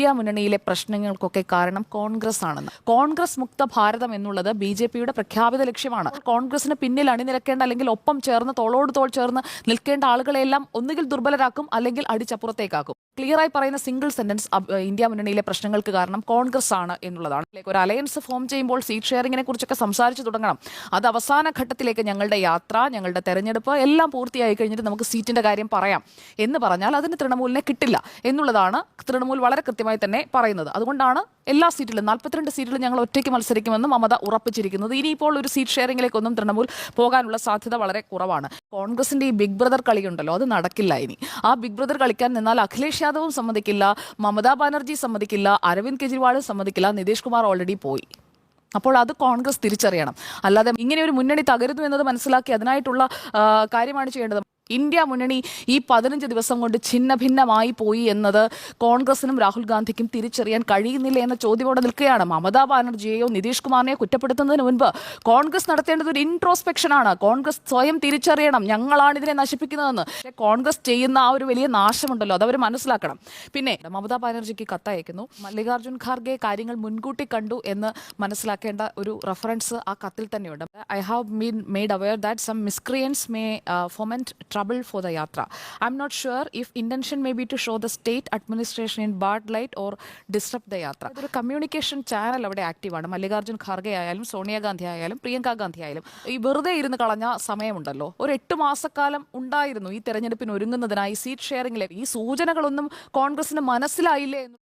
India മുന്നണിയിലെ പ്രശ്നങ്ങൾക്കൊക്കെ കാരണം കോൺഗ്രസ് ആണെന്ന് കോൺഗ്രസ് മുക്ത ഭാരതം എന്നുള്ളത് ബി ജെ പിയുടെ പ്രഖ്യാപിത ലക്ഷ്യമാണ്. കോൺഗ്രസിന് പിന്നിൽ അണിനിരക്കേണ്ട അല്ലെങ്കിൽ ഒപ്പം ചേർന്ന് തോളോട് തോൾ ചേർന്ന് നിൽക്കേണ്ട ആളുകളെല്ലാം ഒന്നുകിൽ ദുർബലരാക്കും അല്ലെങ്കിൽ അടിച്ചപ്പുറത്തേക്കാക്കും. ക്ലിയർ ആയി പറയുന്ന സിംഗിൾ സെന്റൻസ് ഇന്ത്യ മുന്നണിയിലെ പ്രശ്നങ്ങൾക്ക് കാരണം കോൺഗ്രസ് ആണ് എന്നുള്ളതാണ് ഒരു അലയൻസ് ഫോം ചെയ്യുമ്പോൾ സീറ്റ് ഷെയറിങ്ങിനെ കുറിച്ചൊക്കെ സംസാരിച്ചു തുടങ്ങണം. അത് അവസാന ഘട്ടത്തിലേക്ക് ഞങ്ങളുടെ യാത്ര ഞങ്ങളുടെ തെരഞ്ഞെടുപ്പ് എല്ലാം പൂർത്തിയായി കഴിഞ്ഞിട്ട് നമുക്ക് സീറ്റിന്റെ കാര്യം പറയാം. എന്ന് പറഞ്ഞാൽ അതിന് തൃണമൂലിനെ കിട്ടില്ല. എന്നുള്ളതാണ് തൃണമൂൽ വളരെ കൃത്യമായി തന്നെ പറയുന്നത്. അതുകൊണ്ടാണ് എല്ലാ സീറ്റിലും നാൽപ്പത്തിരണ്ട് സീറ്റിലും ഞങ്ങൾ ഒറ്റയ്ക്ക് മത്സരിക്കുമെന്ന് മമത ഉറപ്പിച്ചിരിക്കുന്നത്. ഇനിയിപ്പോൾ ഒരു സീറ്റ് ഷെയറിംഗിലേക്കൊന്നും തൃണമൂൽ പോകാനുള്ള സാധ്യത വളരെ കുറവാണ്. കോൺഗ്രസിന്റെ ഈ ബിഗ് ബ്രദർ കളിയുണ്ടല്ലോ അത് നടക്കില്ല ഇനി. ആ ബിഗ് ബ്രദർ കളിക്കാൻ നിന്നാൽ അഖിലേഷ് യാദവും സമ്മതിക്കില്ല മമതാ ബാനർജി സമ്മതിക്കില്ല അരവിന്ദ് കെജ്രിവാളും സമ്മതിക്കില്ല നിതീഷ് കുമാർ ഓൾറെഡി പോയി. അപ്പോൾ അത് കോൺഗ്രസ് തിരിച്ചറിയണം. അല്ലാതെ ഇങ്ങനെ ഒരു മുന്നണി തകരുന്നു എന്നത് മനസ്സിലാക്കി അതിനായിട്ടുള്ള കാര്യമാണ് ചെയ്യേണ്ടത്. ഇന്ത്യ മുന്നണി ഈ പതിനഞ്ച് ദിവസം കൊണ്ട് ഛിന്ന ഭിന്നമായി പോയി എന്നത് കോൺഗ്രസിനും രാഹുൽ ഗാന്ധിക്കും തിരിച്ചറിയാൻ കഴിയുന്നില്ല എന്ന ചോദ്യമോടെ നിൽക്കുകയാണ് മമതാ ബാനർജിയെയോ നിതീഷ് കുമാറിനെയോ കുറ്റപ്പെടുത്തുന്നതിന് മുൻപ് കോൺഗ്രസ് നടത്തേണ്ടത് ഒരു ഇൻട്രോസ്പെക്ഷനാണ് കോൺഗ്രസ് സ്വയം തിരിച്ചറിയണം. ഞങ്ങളാണ് ഇതിനെ നശിപ്പിക്കുന്നതെന്ന്. കോൺഗ്രസ് ചെയ്യുന്ന ആ ഒരു വലിയ നാശമുണ്ടല്ലോ. അത് അവർ മനസ്സിലാക്കണം. പിന്നെ മമതാ ബാനർജിക്ക് കത്തയക്കുന്നു. മല്ലികാർജുൻ ഖാർഗെ കാര്യങ്ങൾ മുൻകൂട്ടി കണ്ടു എന്ന് മനസ്സിലാക്കേണ്ട ഒരു റെഫറൻസ് ആ കത്തിൽ തന്നെയുണ്ട്. I have been made aware that some miscreants may foment for the yatra I'm not sure if intention may be to show the state administration in bad light or disturb the yatra ഒരു communication channel അവിടെ ആക്റ്റീവാണ് മല്ലികാർജുൻ ഖാർഗെ ആയാലും സോണിയാഗാന്ധി ആയാലും പ്രിയങ്ക ഗാന്ധി ആയാലും ഈ വെറുതെ ഇരുന്ന് കളഞ്ഞ സമയമുണ്ടല്ലോ. ഒരു എട്ട് മാസക്കാലം ഉണ്ടായിരുന്നു ഈ തെരഞ്ഞെടുപ്പിന് ഒരുങ്ങുന്നതിനായി സീറ്റ് ഷെയറിംഗിലെ ഈ സൂചനകളൊന്നും കോൺഗ്രസിന് മനസ്സിലായില്ലേ എന്ന്